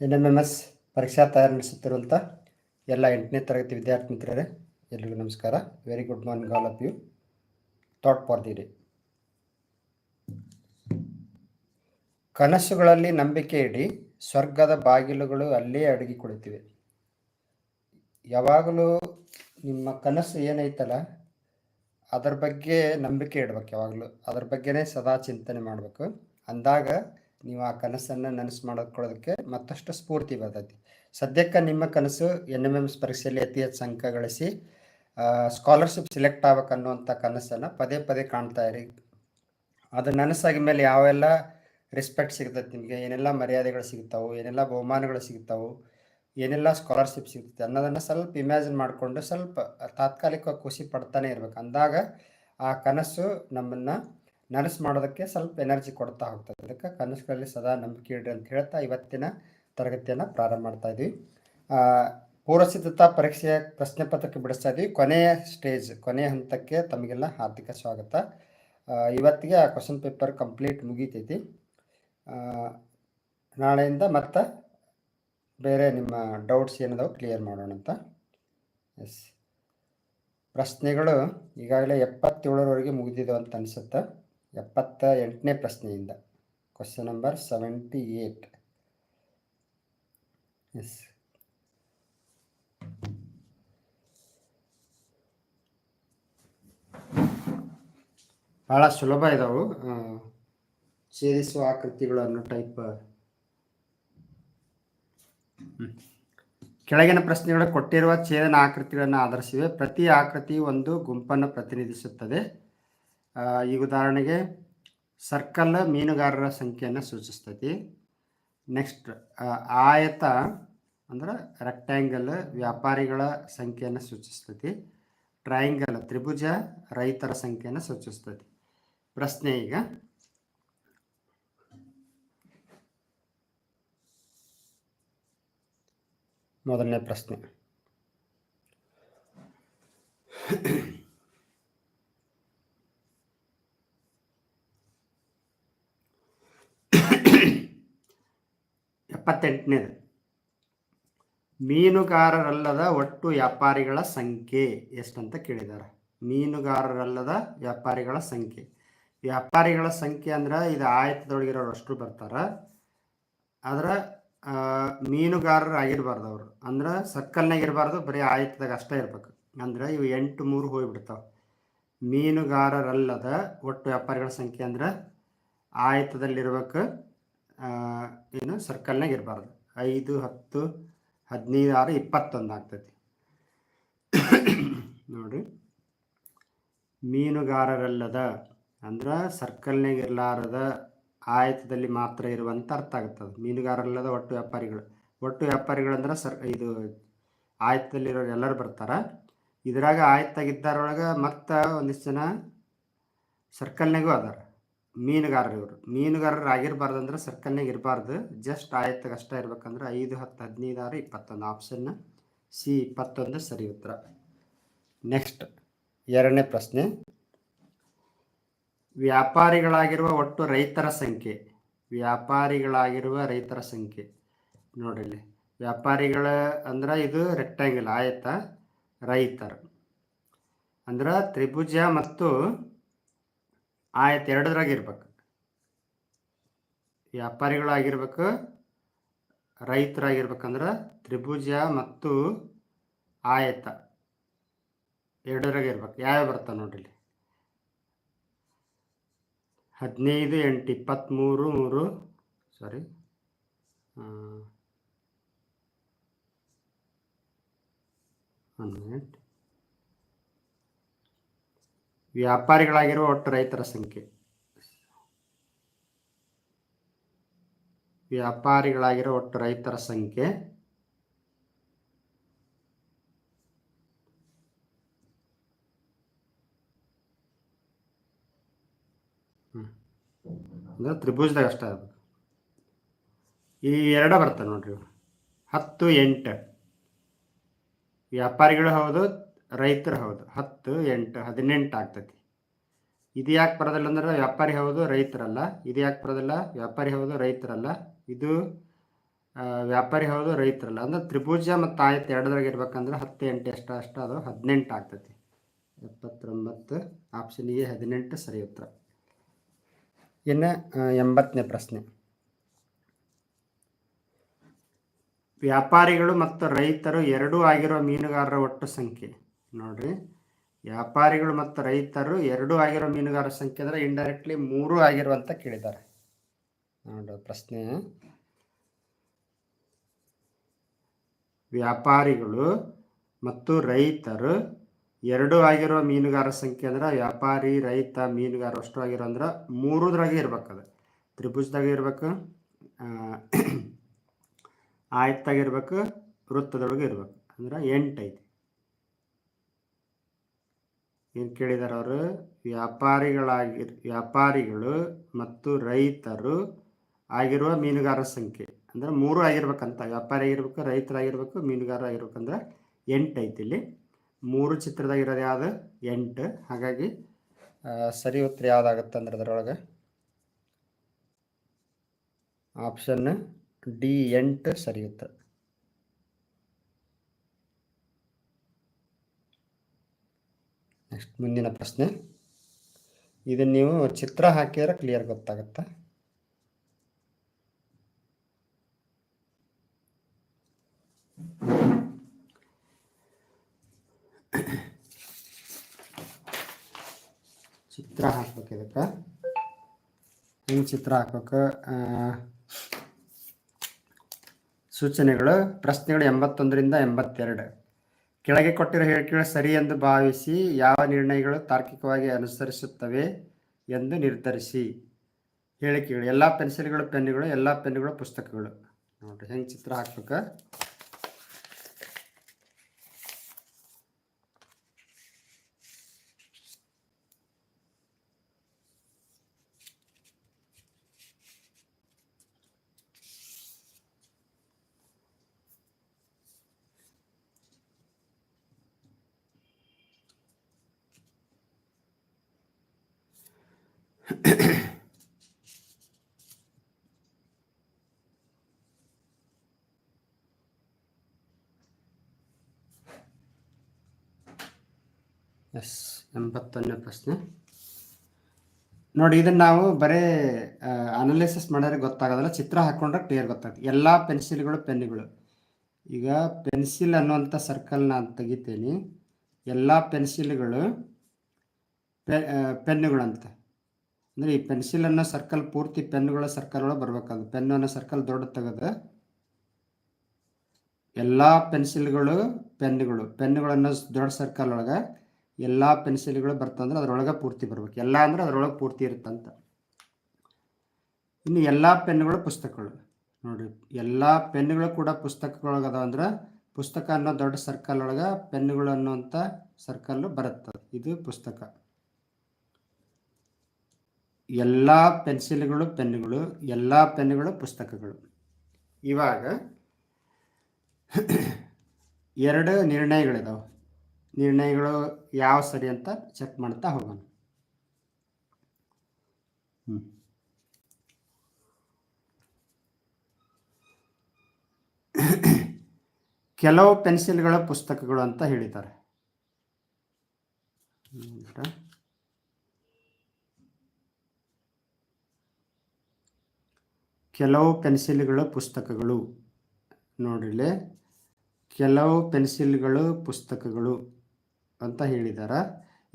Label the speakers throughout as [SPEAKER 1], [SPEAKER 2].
[SPEAKER 1] N M M S ಪರೀಕ್ಷಾ ತಯಾರಿ ನಡೆಸುತ್ತಿರುವಂಥ ಎಲ್ಲ ಎಂಟನೇ ತರಗತಿ ವಿದ್ಯಾರ್ಥಿ ಮಿತ್ರರೇ, ಎಲ್ರಿಗೂ ನಮಸ್ಕಾರ. Very good morning all of you thought for ಕನಸುಗಳಲ್ಲಿ ನಂಬಿಕೆ ಇಡಿ, ಸ್ವರ್ಗದ ಬಾಗಿಲುಗಳು ಅಲ್ಲೇ ಅಡಗಿ ಕುಳಿತಿವೆ ಯಾವಾಗಲೂ ನಿಮ್ಮ ಕನಸು ಏನೈತಲ್ಲ, ಅದರ ಬಗ್ಗೆ ನಂಬಿಕೆ ಇಡ್ಬೇಕು ಯಾವಾಗಲೂ. ಅದ್ರ ಬಗ್ಗೆನೇ ಸದಾ ಚಿಂತನೆ ಮಾಡಬೇಕು. ಅಂದಾಗ ನೀವು ಆ ಕನಸನ್ನು ನನಸು ಮಾಡಿಕೊಳ್ಳೋದಕ್ಕೆ ಮತ್ತಷ್ಟು ಸ್ಫೂರ್ತಿ ಬರ್ತೈತಿ. ಸದ್ಯಕ್ಕೆ ನಿಮ್ಮ ಕನಸು ಎನ್ ಎಂ ಎಂ ಎಸ್ ಪರೀಕ್ಷೆಯಲ್ಲಿ ಅತಿ ಹೆಚ್ಚು ಅಂಕ ಗಳಿಸಿ ಸ್ಕಾಲರ್ಶಿಪ್ ಸಿಲೆಕ್ಟ್ ಆಗ್ಬೇಕು ಅನ್ನುವಂಥ ಕನಸನ್ನು ಪದೇ ಪದೇ ಕಾಣ್ತಾ ಇರಿ. ಅದು ನನಸಾಗಿ ಮೇಲೆ ಯಾವೆಲ್ಲ ರೆಸ್ಪೆಕ್ಟ್ ಸಿಗ್ತೈತೆ ನಿಮಗೆ? ಏನೆಲ್ಲ ಮರ್ಯಾದೆಗಳು ಸಿಗ್ತಾವೆ? ಏನೆಲ್ಲ ಬಹುಮಾನಗಳು ಸಿಗ್ತಾವೆ? ಏನೆಲ್ಲ ಸ್ಕಾಲರ್ಶಿಪ್ ಸಿಗ್ತೈತೆ? ಅನ್ನೋದನ್ನು ಸ್ವಲ್ಪ ಇಮ್ಯಾಜಿನ್ ಮಾಡಿಕೊಂಡು ಸ್ವಲ್ಪ ತಾತ್ಕಾಲಿಕವಾಗಿ ಖುಷಿ ಪಡ್ತಾನೆ ಇರ್ಬೇಕು. ಅಂದಾಗ ಆ ಕನಸು ನಮ್ಮನ್ನು ನನಸು ಮಾಡೋದಕ್ಕೆ ಸ್ವಲ್ಪ ಎನರ್ಜಿ ಕೊಡ್ತಾ ಹೋಗ್ತದೆ. ಅದಕ್ಕೆ ಕನಸುಗಳಲ್ಲಿ ಸದಾ ನಂಬಿಕೆ ಇಡ್ರಿ ಅಂತ ಹೇಳ್ತಾ ಇವತ್ತಿನ ತರಗತಿಯನ್ನು ಪ್ರಾರಂಭ ಮಾಡ್ತಾ ಇದ್ವಿ. ಪೂರ್ವಸಿದ್ಧತಾ ಪರೀಕ್ಷೆಯ ಪ್ರಶ್ನೆ ಪತ್ರಕ್ಕೆ ಬಿಡಿಸ್ತಾ ಇದ್ವಿ. ಕೊನೆಯ ಸ್ಟೇಜ್, ಕೊನೆಯ ಹಂತಕ್ಕೆ ತಮಗೆಲ್ಲ ಹಾರ್ದಿಕ ಸ್ವಾಗತ. ಇವತ್ತಿಗೆ ಆ ಕ್ವಶನ್ ಪೇಪರ್ ಕಂಪ್ಲೀಟ್ ಮುಗೀತೈತಿ. ನಾಳೆಯಿಂದ ಮತ್ತೆ ಬೇರೆ ನಿಮ್ಮ ಡೌಟ್ಸ್ ಏನದಾವೆ ಕ್ಲಿಯರ್ ಮಾಡೋಣ ಅಂತ. ಎಸ್. ಪ್ರಶ್ನೆಗಳು ಈಗಾಗಲೇ ಎಪ್ಪತ್ತೇಳರವರೆಗೆ ಮುಗಿದಿದೆ ಅಂತ ಅನಿಸುತ್ತೆ. ಎಪ್ಪತ್ತ ಎಂಟನೇ ಪ್ರಶ್ನೆಯಿಂದ. Question number seventy eight yes ಭಾಳ ಸುಲಭ ಇದಾವು. ಛೇದಿಸುವ ಆಕೃತಿಗಳನ್ನು ಟೈಪ್ ಕೆಳಗಿನ ಪ್ರಶ್ನೆಗಳು ಕೊಟ್ಟಿರುವ ಛೇದನ ಆಕೃತಿಗಳನ್ನು ಆಧರಿಸಿವೆ. ಪ್ರತಿ ಆಕೃತಿ ಒಂದು ಗುಂಪನ್ನು ಪ್ರತಿನಿಧಿಸುತ್ತದೆ. ಈ ಉದಾಹರಣೆಗೆ ಸರ್ಕಲ್ ಮೀನುಗಾರರ ಸಂಖ್ಯೆಯನ್ನು ಸೂಚಿಸ್ತೈತಿ. ನೆಕ್ಸ್ಟ್ ಆಯತ ಅಂದ್ರೆ ರೆಕ್ಟ್ಯಾಂಗಲ್ ವ್ಯಾಪಾರಿಗಳ ಸಂಖ್ಯೆಯನ್ನು ಸೂಚಿಸ್ತೈತಿ. ಟ್ರಯಾಂಗಲ್ ತ್ರಿಭುಜ ರೈತರ ಸಂಖ್ಯೆಯನ್ನು ಸೂಚಿಸ್ತೈತಿ. ಪ್ರಶ್ನೆ ಈಗ, ಮೊದಲನೇ ಪ್ರಶ್ನೆ. ಎಪ್ಪತ್ತೆಂಟನೇದು ಮೀನುಗಾರರಲ್ಲದ ಒಟ್ಟು ವ್ಯಾಪಾರಿಗಳ ಸಂಖ್ಯೆ ಎಷ್ಟಂತ ಕೇಳಿದ್ದಾರೆ? ಮೀನುಗಾರರಲ್ಲದ ವ್ಯಾಪಾರಿಗಳ ಸಂಖ್ಯೆ. ವ್ಯಾಪಾರಿಗಳ ಸಂಖ್ಯೆ ಅಂದ್ರೆ ಇದು ಆಯತದೊಳಗಿರೋರು ಅಷ್ಟು ಬರ್ತಾರ. ಆದ್ರೆ ಮೀನುಗಾರರು ಆಗಿರ್ಬಾರ್ದು ಅವರು ಅಂದ್ರೆ ಸರ್ಕಲ್ನಾಗ ಇರಬಾರ್ದು, ಬರೀ ಆಯತದಾಗ ಅಷ್ಟೇ ಇರ್ಬೇಕು. ಅಂದ್ರೆ ಇವು ಎಂಟು ಮೂರು ಹೋಗಿಬಿಡ್ತಾವೆ. ಮೀನುಗಾರರಲ್ಲದ ಒಟ್ಟು ವ್ಯಾಪಾರಿಗಳ ಸಂಖ್ಯೆ ಅಂದ್ರೆ ಆಯತದಲ್ಲಿರ್ಬೇಕು ಏನು ಸರ್ಕಲ್ನಾಗ ಇರಬಾರ್ದು. ಐದು, ಹತ್ತು, ಹದಿನೈದು, ಆರು, ಇಪ್ಪತ್ತೊಂದು ಆಗ್ತೈತಿ. ನೋಡಿ ಮೀನುಗಾರರಲ್ಲದ ಅಂದ್ರೆ ಸರ್ಕಲ್ನಾಗ ಇರಲಾರದ ಆಯತದಲ್ಲಿ ಮಾತ್ರ ಇರುವಂತ ಅರ್ಥ ಆಗುತ್ತದೆ. ಮೀನುಗಾರರಲ್ಲದ ಒಟ್ಟು ವ್ಯಾಪಾರಿಗಳು. ಒಟ್ಟು ವ್ಯಾಪಾರಿಗಳಂದ್ರೆ ಸರ್, ಇದು ಆಯತದಲ್ಲಿರೋರು ಎಲ್ಲರೂ ಬರ್ತಾರ. ಇದ್ರಾಗ ಆಯತಾಗಿದ್ದಾರೊಳಗೆ ಮತ್ತು ಒಂದಿಷ್ಟು ಜನ ಸರ್ಕಲ್ನಾಗೂ ಅದಾರ. ಮೀನುಗಾರರು ಇವರು. ಮೀನುಗಾರರು ಆಗಿರಬಾರ್ದು ಅಂದ್ರೆ ಸರ್ಕಲ್ನಾಗ ಇರಬಾರ್ದು. ಜಸ್ಟ್ ಆಯತ್ತಾಗ ಅಷ್ಟೇ ಇರ್ಬೇಕಂದ್ರೆ ಐದು, ಹತ್ತು, ಹದಿನೈದು ಆರು ಇಪ್ಪತ್ತೊಂದು ಆಪ್ಷನ್ ಸಿ ಇಪ್ಪತ್ತೊಂದು ಸರಿ ಉತ್ತರ. ನೆಕ್ಸ್ಟ್ ಎರಡನೇ ಪ್ರಶ್ನೆ. ವ್ಯಾಪಾರಿಗಳಾಗಿರುವ ಒಟ್ಟು ರೈತರ ಸಂಖ್ಯೆ. ವ್ಯಾಪಾರಿಗಳಾಗಿರುವ ರೈತರ ಸಂಖ್ಯೆ. ನೋಡಿಲ್ಲಿ ವ್ಯಾಪಾರಿಗಳ ಅಂದ್ರೆ ಇದು ರೆಕ್ಟ್ಯಾಂಗಲ್ ಆಯತ, ರೈತರು. ಅಂದ್ರೆ ತ್ರಿಭುಜ ಮತ್ತು ಆಯತ ಎರಡರಾಗ ಇರ್ಬೇಕು ವ್ಯಾಪಾರಿಗಳಾಗಿರ್ಬೇಕು ರೈತರಾಗಿರ್ಬೇಕಂದ್ರೆ ತ್ರಿಭುಜ ಮತ್ತು ಆಯತ ಎರಡರಾಗ ಇರ್ಬೇಕು ಯಾವ ಬರ್ತಾವೆ ನೋಡ್ರಿ ಹದಿನೈದು, ಎಂಟು ಇಪ್ಪತ್ತ್ಮೂರು ಮೂರು ಸಾರಿ ಮಿನಿಟ್ ವ್ಯಾಪಾರಿಗಳಾಗಿರುವ ಒಟ್ಟು ರೈತರ ಸಂಖ್ಯೆ. ವ್ಯಾಪಾರಿಗಳಾಗಿರೋ ಒಟ್ಟು ರೈತರ ಸಂಖ್ಯೆ. ಅಂದ್ರೆ ತ್ರಿಭುಜದಾಗ ಅಷ್ಟ ಈ ಎರಡ ಬರ್ತಾರೆ ನೋಡ್ರಿ ಹತ್ತು ಎಂಟು. ವ್ಯಾಪಾರಿಗಳು ಹೌದು ರೈತರು ಹೌದು. ಹತ್ತು, ಎಂಟು, ಹದಿನೆಂಟು ಆಗ್ತೈತಿ. ಇದು ಯಾಕೆ ಬರೋದಿಲ್ಲ ಅಂದ್ರೆ ವ್ಯಾಪಾರಿ ಹೌದು, ರೈತರಲ್ಲ. ಇದು ಯಾಕೆ ಬರೋದಿಲ್ಲ? ವ್ಯಾಪಾರಿ ಹೌದು, ರೈತರಲ್ಲ. ಇದು ವ್ಯಾಪಾರಿ ಹೌದು, ರೈತರಲ್ಲ. ಅಂದ್ರೆ ತ್ರಿಭುಜ ಮತ್ತು ಆಯ್ತು ಎರಡರಾಗ ಇರ್ಬೇಕಂದ್ರೆ ಹತ್ತು, ಎಂಟು ಎಷ್ಟು ಅಷ್ಟು ಅದು ಹದಿನೆಂಟು ಆಗ್ತೈತಿ. ಎಪ್ಪತ್ತೊಂಬತ್ತು ಆಪ್ಷನ್ ಎ, ಹದಿನೆಂಟು ಸರಿ ಉತ್ತರ. ಇನ್ನು ಎಂಬತ್ತನೇ ಪ್ರಶ್ನೆ. ವ್ಯಾಪಾರಿಗಳು ಮತ್ತು ರೈತರು ಎರಡೂ ಆಗಿರುವ ಮೀನುಗಾರರ ಒಟ್ಟು ಸಂಖ್ಯೆ. ನೋಡ್ರಿ. ವ್ಯಾಪಾರಿಗಳು ಮತ್ತು ರೈತರು ಎರಡೂ ಆಗಿರೋ ಮೀನುಗಾರರ ಸಂಖ್ಯೆ ಅಂದರೆ ಇಂಡೈರೆಕ್ಟ್ಲಿ ಮೂರು ಆಗಿರುವಂತ ಕೇಳಿದ್ದಾರೆ. ನೋಡ್ರಿ ಪ್ರಶ್ನೆ. ವ್ಯಾಪಾರಿಗಳು ಮತ್ತು ರೈತರು ಎರಡು ಆಗಿರೋ ಮೀನುಗಾರರ ಸಂಖ್ಯೆ ಅಂದ್ರೆ ವ್ಯಾಪಾರಿ, ರೈತ ಮೀನುಗಾರ ಅಷ್ಟು ಆಗಿರೋ ಅಂದ್ರೆ ಮೂರುದ್ರಾಗೆ ಇರ್ಬೇಕು ಅದು. ತ್ರಿಭುಜದಾಗ ಇರ್ಬೇಕು ಆಯತ್ತಾಗಿರ್ಬೇಕು ವೃತ್ತದೊಳಗೆ ಇರ್ಬೇಕು. ಅಂದ್ರೆ ಎಂಟು ಐತಿ. ಏನು ಕೇಳಿದಾರೆ ಅವರು? ವ್ಯಾಪಾರಿಗಳಾಗಿ, ವ್ಯಾಪಾರಿಗಳು ಮತ್ತು ರೈತರು ಆಗಿರುವ ಮೀನುಗಾರರ ಸಂಖ್ಯೆ. ಅಂದ್ರೆ ಮೂರು ಆಗಿರ್ಬೇಕಂತ. ವ್ಯಾಪಾರಿ ಆಗಿರ್ಬೇಕು ರೈತರಾಗಿರ್ಬೇಕು ಮೀನುಗಾರ ಆಗಿರ್ಬೇಕಂದ್ರೆ ಎಂಟು ಐತಿ ಇಲ್ಲಿ. ಮೂರು ಚಿತ್ರದಾಗ ಇರೋದು ಯಾವುದು? ಎಂಟು. ಹಾಗಾಗಿ ಸರಿ ಉತ್ತರ ಯಾವುದಾಗುತ್ತೆ ಅಂದ್ರೆ ಅದರೊಳಗೆ? ಆಪ್ಷನ್ ಡಿ, ಎಂಟು ಸರಿ ಉತ್ತರ. ನೆಕ್ಸ್ಟ್ ಮುಂದಿನ ಪ್ರಶ್ನೆ. ಇದನ್ನು ನೀವು ಚಿತ್ರ ಹಾಕಿದರೆ ಕ್ಲಿಯರ್ ಗೊತ್ತಾಗುತ್ತೆ? ಚಿತ್ರ ಹಾಕ್ಬೇಕು ಇದಕ್ಕೆ. ಹಿಂಗೆ ಚಿತ್ರ ಹಾಕ್ಬೇಕು? ಸೂಚನೆಗಳು, ಪ್ರಶ್ನೆಗಳು ಎಂಬತ್ತೊಂದರಿಂದ ಎಂಬತ್ತೆರಡು. ಕೆಳಗೆ ಕೊಟ್ಟಿರೋ ಹೇಳಿಕೆಗಳು ಸರಿ ಎಂದು ಭಾವಿಸಿ ಯಾವ ನಿರ್ಣಯಗಳು ತಾರ್ಕಿಕವಾಗಿ ಅನುಸರಿಸುತ್ತವೆ ಎಂದು ನಿರ್ಧರಿಸಿ. ಹೇಳಿಕೆಗಳು, ಎಲ್ಲ ಪೆನ್ಸಿಲ್ಗಳು, ಪೆನ್ನುಗಳು, ಎಲ್ಲ ಪೆನ್ನುಗಳು, ಪುಸ್ತಕಗಳು. ನೋಡ್ರಿ, ಹೆಂಗೆ ಚಿತ್ರ ಹಾಕ್ಬೇಕು? ಎಸ್ ಎಂಬತ್ತೊಂದನೇ ಪ್ರಶ್ನೆ. ನೋಡಿ, ಇದನ್ನ ನಾವು ಬರೇ ಅನಾಲಿಸಿಸ್ ಮಾಡಿದ್ರೆ ಗೊತ್ತಾಗೋದಲ್ಲ, ಚಿತ್ರ ಹಾಕೊಂಡ್ರೆ ಕ್ಲಿಯರ್ ಗೊತ್ತಾಗುತ್ತೆ. ಎಲ್ಲ ಪೆನ್ಸಿಲ್ಗಳು ಪೆನ್ನುಗಳು. ಈಗ ಪೆನ್ಸಿಲ್ ಅನ್ನುವಂಥ ಸರ್ಕಲ್ ನಾನು ತೆಗಿತೀನಿ. ಎಲ್ಲ ಪೆನ್ಸಿಲ್ಗಳು ಪೆನ್ನುಗಳಂತ. ಅಂದರೆ ಈ ಪೆನ್ಸಿಲ್ ಅನ್ನೋ ಸರ್ಕಲ್ ಪೂರ್ತಿ ಪೆನ್ನುಗಳ ಸರ್ಕಲ್ ಒಳಗೆ ಬರ್ಬೇಕದು ಪೆನ್ ಅನ್ನೋ ಸರ್ಕಲ್ ದೊಡ್ಡ ತೆಗೆದು ಎಲ್ಲ ಪೆನ್ಸಿಲ್ಗಳು ಪೆನ್ನುಗಳು ಪೆನ್ನುಗಳನ್ನು ದೊಡ್ಡ ಸರ್ಕಲ್ ಒಳಗೆ ಎಲ್ಲ ಪೆನ್ಸಿಲ್ಗಳು ಬರ್ತಂದ್ರೆ ಅದರೊಳಗೆ ಪೂರ್ತಿ ಬರ್ಬೇಕು. ಎಲ್ಲ ಅಂದ್ರೆ ಅದರೊಳಗೆ ಪೂರ್ತಿ ಇರುತ್ತಂತ. ಇನ್ನು ಎಲ್ಲ ಪೆನ್ನುಗಳು ಪುಸ್ತಕಗಳು. ನೋಡ್ರಿ, ಎಲ್ಲ ಪೆನ್ನುಗಳು ಕೂಡ ಪುಸ್ತಕಗಳೊಳಗೆ ಅದಾವ ಅಂದ್ರೆ ಪುಸ್ತಕ ಅನ್ನೋ ದೊಡ್ಡ ಸರ್ಕಲ್ ಒಳಗೆ ಪೆನ್ನುಗಳು ಅನ್ನೋಂಥ ಸರ್ಕಲ್ ಬರುತ್ತೆ ಇದು ಪುಸ್ತಕ. ಎಲ್ಲ ಪೆನ್ಸಿಲ್ಗಳು, ಪೆನ್ನುಗಳು, ಎಲ್ಲ ಪೆನ್ನುಗಳು, ಪುಸ್ತಕಗಳು. ಇವಾಗ ಎರಡು ನಿರ್ಣಯಗಳಿದಾವೆ. ನಿರ್ಣಯಗಳು ಯಾವ ಸರಿ ಅಂತ ಚೆಕ್ ಮಾಡ್ತಾ ಹೋಗೋಣ. ಕೆಲವು ಪೆನ್ಸಿಲ್ಗಳ, ಪುಸ್ತಕಗಳು ಅಂತ ಹೇಳಿದ್ದಾರೆ. ಕೆಲವು ಪೆನ್ಸಿಲ್ಗಳು ಪುಸ್ತಕಗಳು. ನೋಡಿರಲಿ. ಕೆಲವು ಪೆನ್ಸಿಲ್ಗಳು ಪುಸ್ತಕಗಳು ಅಂತ ಹೇಳಿದ್ದಾರೆ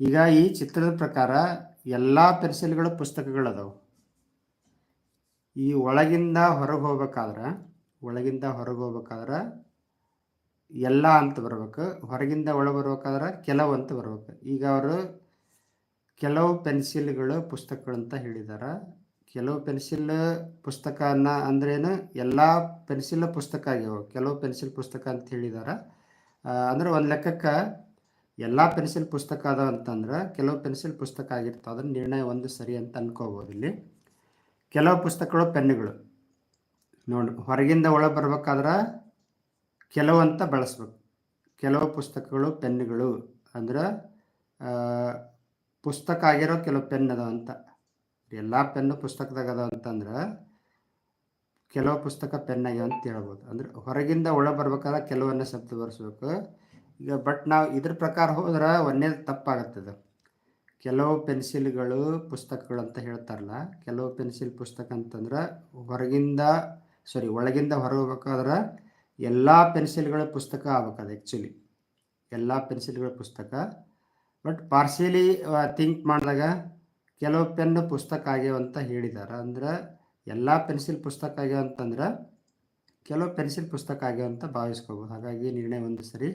[SPEAKER 1] ಈಗ ಈ ಚಿತ್ರದ ಪ್ರಕಾರ ಎಲ್ಲ ಪೆನ್ಸಿಲ್ಗಳು ಪುಸ್ತಕಗಳು ಅದಾವೆ. ಈ ಒಳಗಿಂದ ಹೊರಗೆ ಹೋಗ್ಬೇಕಾದ್ರೆ, ಒಳಗಿಂದ ಹೊರಗೆ ಹೋಗ್ಬೇಕಾದ್ರೆ ಎಲ್ಲ ಅಂತ ಬರ್ಬೇಕು. ಹೊರಗಿಂದ ಒಳಗೆ ಬರ್ಬೇಕಾದ್ರೆ ಕೆಲವು ಅಂತ ಬರ್ಬೇಕು. ಈಗ ಅವರು ಕೆಲವು ಪೆನ್ಸಿಲ್ಗಳು ಪುಸ್ತಕಗಳು ಅಂತ ಹೇಳಿದಾರ. ಕೆಲವು ಪೆನ್ಸಿಲ್ ಪುಸ್ತಕ ಅನ್ನ ಅಂದ್ರೇನು ಎಲ್ಲ ಪೆನ್ಸಿಲ್ ಪುಸ್ತಕ ಆಗ್ಯಾವ. ಕೆಲವು ಪೆನ್ಸಿಲ್ ಪುಸ್ತಕ ಅಂತ ಹೇಳಿದಾರ. ಅಂದ್ರೆ ಒಂದು ಲೆಕ್ಕಕ್ಕೆ ಎಲ್ಲ ಪೆನ್ಸಿಲ್ ಪುಸ್ತಕ ಅದಾವ ಅಂತಂದ್ರೆ ಕೆಲವು ಪೆನ್ಸಿಲ್ ಪುಸ್ತಕ ಆಗಿರ್ತಾವ. ಅದನ್ನ ನಿರ್ಣಯ ಒಂದು ಸರಿ ಅಂತ ಅನ್ಕೋಬೋದು ಇಲ್ಲಿ. ಕೆಲವು ಪುಸ್ತಕಗಳು ಪೆನ್ನುಗಳು. ನೋಡಿ, ಹೊರಗಿಂದ ಒಳಗೆ ಬರ್ಬೇಕಾದ್ರೆ ಕೆಲವು ಅಂತ ಬಳಸ್ಬೇಕು. ಕೆಲವು ಪುಸ್ತಕಗಳು ಪೆನ್ನುಗಳು ಅಂದ್ರೆ ಪುಸ್ತಕ ಆಗಿರೋ ಕೆಲವು ಪೆನ್ ಅದಾವ ಅಂತ. ಎಲ್ಲ ಪೆನ್ನು ಪುಸ್ತಕದಾಗ ಅದ ಅಂತಂದ್ರೆ ಕೆಲವು ಪುಸ್ತಕ ಪೆನ್ ಆಗ್ಯಾವ ಅಂತ ಹೇಳ್ಬೋದು. ಅಂದ್ರೆ ಹೊರಗಿಂದ ಒಳ ಬರ್ಬೇಕಾದ್ರೆ ಕೆಲವನ್ನ ಶಬ್ದ ಬರ್ಸ್ಬೇಕು ಈಗ ಬಟ್ ನಾವು ಇದ್ರ ಪ್ರಕಾರ ಹೋದ್ರೆ ಒಂದೇ ತಪ್ಪಾಗತ್ತದ. ಕೆಲವು ಪೆನ್ಸಿಲ್ಗಳು ಪುಸ್ತಕಗಳು ಅಂತ ಹೇಳ್ತಾರಲ್ಲ, ಕೆಲವು ಪೆನ್ಸಿಲ್ ಪುಸ್ತಕ ಅಂತಂದ್ರೆ ಹೊರಗಿಂದ ಸಾರಿ ಒಳಗಿಂದ ಹೊರ ಹೋಗ್ಬೇಕಾದ್ರೆ ಎಲ್ಲ ಪೆನ್ಸಿಲ್ಗಳ ಪುಸ್ತಕ ಆಗ್ಬೇಕದು ಆ್ಯಕ್ಚುಲಿ ಎಲ್ಲ ಪೆನ್ಸಿಲ್ಗಳ ಪುಸ್ತಕ. ಬಟ್ ಪಾರ್ಸಿಯಲಿ ಥಿಂಕ್ ಮಾಡಿದಾಗ ಕೆಲವು ಪೆನ್ ಪುಸ್ತಕ ಆಗ್ಯಾವ ಅಂತ ಹೇಳಿದ್ದಾರೆ ಅಂದ್ರೆ ಎಲ್ಲ ಪೆನ್ಸಿಲ್ ಪುಸ್ತಕ ಆಗ್ಯಾವ ಅಂತಂದ್ರೆ ಕೆಲವು ಪೆನ್ಸಿಲ್ ಪುಸ್ತಕ ಆಗ್ಯಾವ ಅಂತ ಭಾವಿಸ್ಕೋಬೋದು. ಹಾಗಾಗಿ ನಿರ್ಣಯ ಒಂದು ಸರಿ.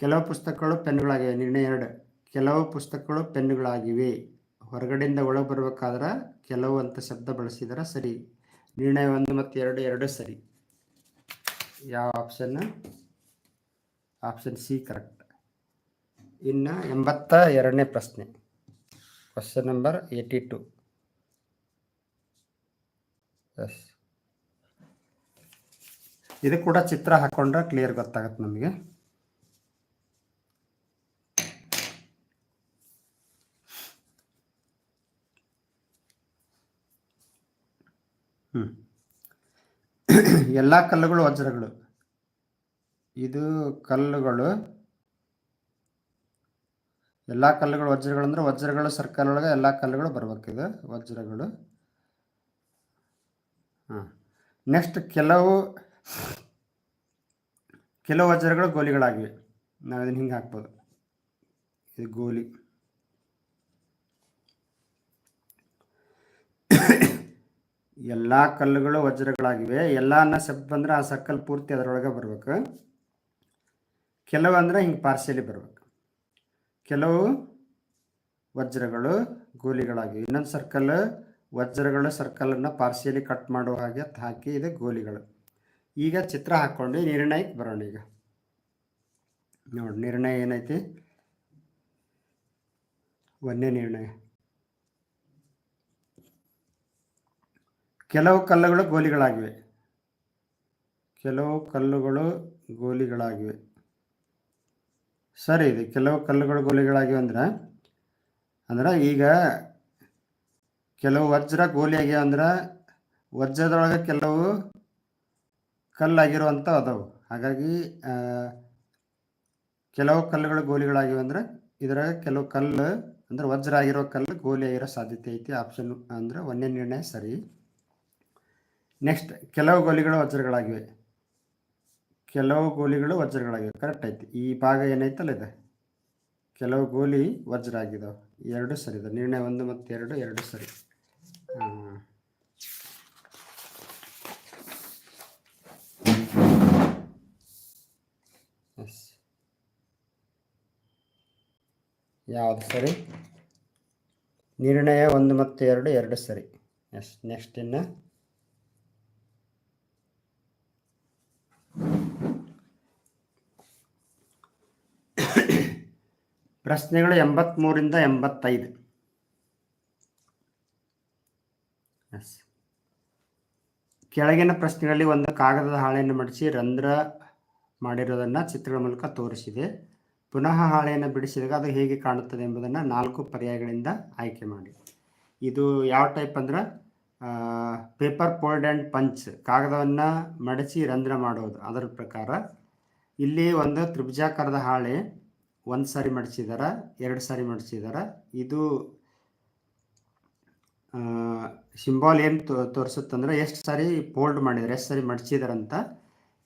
[SPEAKER 1] ಕೆಲವು ಪುಸ್ತಕಗಳು ಪೆನ್ಗಳಾಗಿವೆ ನಿರ್ಣಯ ಎರಡು. ಕೆಲವು ಪುಸ್ತಕಗಳು ಪೆನ್ಗಳಾಗಿವೆ ಹೊರಗಡೆಯಿಂದ ಒಳಗೆ ಬರಬೇಕಾದ್ರೆ ಕೆಲವು ಅಂತ ಶಬ್ದ ಬಳಸಿದರೆ. ಸರಿ. ನಿರ್ಣಯ ಒಂದು ಮತ್ತು ಎರಡು ಎರಡು ಸರಿ. ಯಾವ ಆಪ್ಷನ್ ಆಪ್ಷನ್ ಸಿ ಕರೆಕ್ಟ್ ಇನ್ನು ಎಂಬತ್ತ ಎರಡನೇ ಪ್ರಶ್ನೆ. Question number eighty two yes ಇದು ಕೂಡ ಚಿತ್ರ ಹಾಕೊಂಡ್ರೆ ಕ್ಲಿಯರ್ ಗೊತ್ತಾಗತ್ತೆ ನಮಗೆ. ಹ್ಞೂ ಎಲ್ಲ ಕಲ್ಲುಗಳು ವಜ್ರಗಳು. ಇದು ಕಲ್ಲುಗಳು ಎಲ್ಲ ಕಲ್ಲುಗಳು ವಜ್ರಗಳು ಅಂದ್ರೆ ವಜ್ರಗಳು ಸರ್ಕಲ್ ಒಳಗೆ ಎಲ್ಲ ಕಲ್ಲುಗಳು ಬರ್ಬೇಕಿದೆ, ವಜ್ರಗಳು. ಹಾಂ. ನೆಕ್ಸ್ಟ್ ಕೆಲವು ಕೆಲವು ವಜ್ರಗಳು ಗೋಲಿಗಳಾಗಿವೆ. ನಾವು ಇದನ್ನ ಹಿಂಗೆ ಹಾಕ್ಬೋದು. ಇದು ಗೋಲಿ. ಎಲ್ಲ ಕಲ್ಲುಗಳು ವಜ್ರಗಳಾಗಿವೆ. ಎಲ್ಲ ಅನ್ನೋ ಶಬ್ದ ಬಂದ್ರೆ ಆ ಸರ್ಕಲ್ ಪೂರ್ತಿ ಅದರೊಳಗೆ ಬರ್ಬೇಕು. ಕೆಲವು ಅಂದ್ರೆ ಹಿಂಗೆ ಪಾರ್ಸಿಯಲಿ ಬರ್ಬೇಕು. ಕೆಲವು ವಜ್ರಗಳು ಗೋಲಿಗಳಾಗಿವೆ. ಇನ್ನೊಂದು ಸರ್ಕಲ್ ವಜ್ರಗಳ ಸರ್ಕಲನ್ನು ಪಾರ್ಸಿಯಲಿ ಕಟ್ ಮಾಡೋ ಹಾಗೆ ಹಾಕಿ ಇದೆ ಗೋಲಿಗಳು. ಈಗ ಚಿತ್ರ ಹಾಕ್ಕೊಂಡು ನಿರ್ಣಯಕ್ಕೆ ಬರೋಣ ಈಗ. ನೋಡಿ, ನಿರ್ಣಯ ಏನೈತಿ? ಒಂದೇ ನಿರ್ಣಯ. ಕೆಲವು ಕಲ್ಲುಗಳು ಗೋಲಿಗಳಾಗಿವೆ. ಕೆಲವು ಕಲ್ಲುಗಳು ಗೋಲಿಗಳಾಗಿವೆ. ಸರಿ, ಇದು ಕೆಲವು ಕಲ್ಲುಗಳು ಗೋಲಿಗಳಾಗಿವೆ ಅಂದ್ರೆ ಅಂದ್ರೆ ಈಗ ಕೆಲವು ವಜ್ರ ಗೋಲಿ ಆಗ್ಯಾವ ಅಂದ್ರೆ ವಜ್ರದೊಳಗೆ ಕೆಲವು ಕಲ್ಲಾಗಿರುವಂಥ ಅದಾವು. ಹಾಗಾಗಿ ಕೆಲವು ಕಲ್ಲುಗಳು ಗೋಲಿಗಳಾಗಿವೆ ಅಂದ್ರೆ ಇದ್ರಾಗ ಕೆಲವು ಕಲ್ಲು, ಅಂದ್ರೆ ವಜ್ರ ಆಗಿರೋ ಕಲ್ಲು ಗೋಲಿ ಆಗಿರೋ ಸಾಧ್ಯತೆ ಐತಿ ಆಪ್ಷನ್ ಅಂದ್ರೆ ಒಂದೇ ನಿರ್ಣಯ ಸರಿ. ನೆಕ್ಸ್ಟ್ ಕೆಲವು ಗೋಲಿಗಳು ವಜ್ರಗಳಾಗಿವೆ. ಕೆಲವು ಗೋಲಿಗಳು ವಜ್ರಗಳಾಗಿವೆ. ಕರೆಕ್ಟ್ ಐತಿ ಈ ಭಾಗ ಏನೈತಲ್ಲ ಇದೆ? ಕೆಲವು ಗೋಲಿ ವಜ್ರ ಆಗಿದಾವೆ ಎರಡು ಸರಿ ಇದೆ. ನಿರ್ಣಯ ಒಂದು ಮತ್ತು ಎರಡು ಎರಡು ಸರಿ. ಎಸ್. ಯಾವುದು ಸರಿ? ನಿರ್ಣಯ ಒಂದು ಮತ್ತು ಎರಡು ಎರಡು ಸರಿ. ಎಸ್ ನೆಕ್ಸ್ಟ್ ಇನ್ನು? ಪ್ರಶ್ನೆಗಳು ಎಂಬತ್ಮೂರಿಂದ ಎಂಬತ್ತೈದು. ಎಸ್ ಕೆಳಗಿನ ಪ್ರಶ್ನೆಗಳಲ್ಲಿ ಒಂದು ಕಾಗದದ ಹಾಳೆಯನ್ನು ಮಡಿಸಿ ರಂಧ್ರ ಮಾಡಿರೋದನ್ನು ಚಿತ್ರಗಳ ಮೂಲಕ ತೋರಿಸಿದೆ. ಪುನಃ ಹಾಳೆಯನ್ನು ಬಿಡಿಸಿದಾಗ ಅದು ಹೇಗೆ ಕಾಣುತ್ತದೆ ಎಂಬುದನ್ನು ನಾಲ್ಕು ಪರ್ಯಾಯಗಳಿಂದ ಆಯ್ಕೆ ಮಾಡಿ. ಇದು ಯಾವ ಟೈಪ್ ಅಂದ್ರೆ ಪೇಪರ್ ಫೋಲ್ಡ್ ಆ್ಯಂಡ್ ಪಂಚ್ ಕಾಗದವನ್ನು ಮಡಚಿ ರಂಧ್ರ ಮಾಡೋದು. ಅದರ ಪ್ರಕಾರ ಇಲ್ಲಿ ಒಂದು ತ್ರಿಭುಜಾಕಾರದ ಹಾಳೆ ಒಂದು ಸಾರಿ ಮಡಿಸಿದಾರ ಎರಡು ಸಾರಿ ಮಡಿಸಿದಾರ ಇದು ಸಿಂಬಾಲ್ ಏನು ತೋರಿಸುತ್ತಂದ್ರೆ ಎಷ್ಟು ಸಾರಿ ಫೋಲ್ಡ್ ಮಾಡಿದ್ದಾರೆ ಎಷ್ಟು ಸಾರಿ ಮಡಿಸಿದಾರಂತ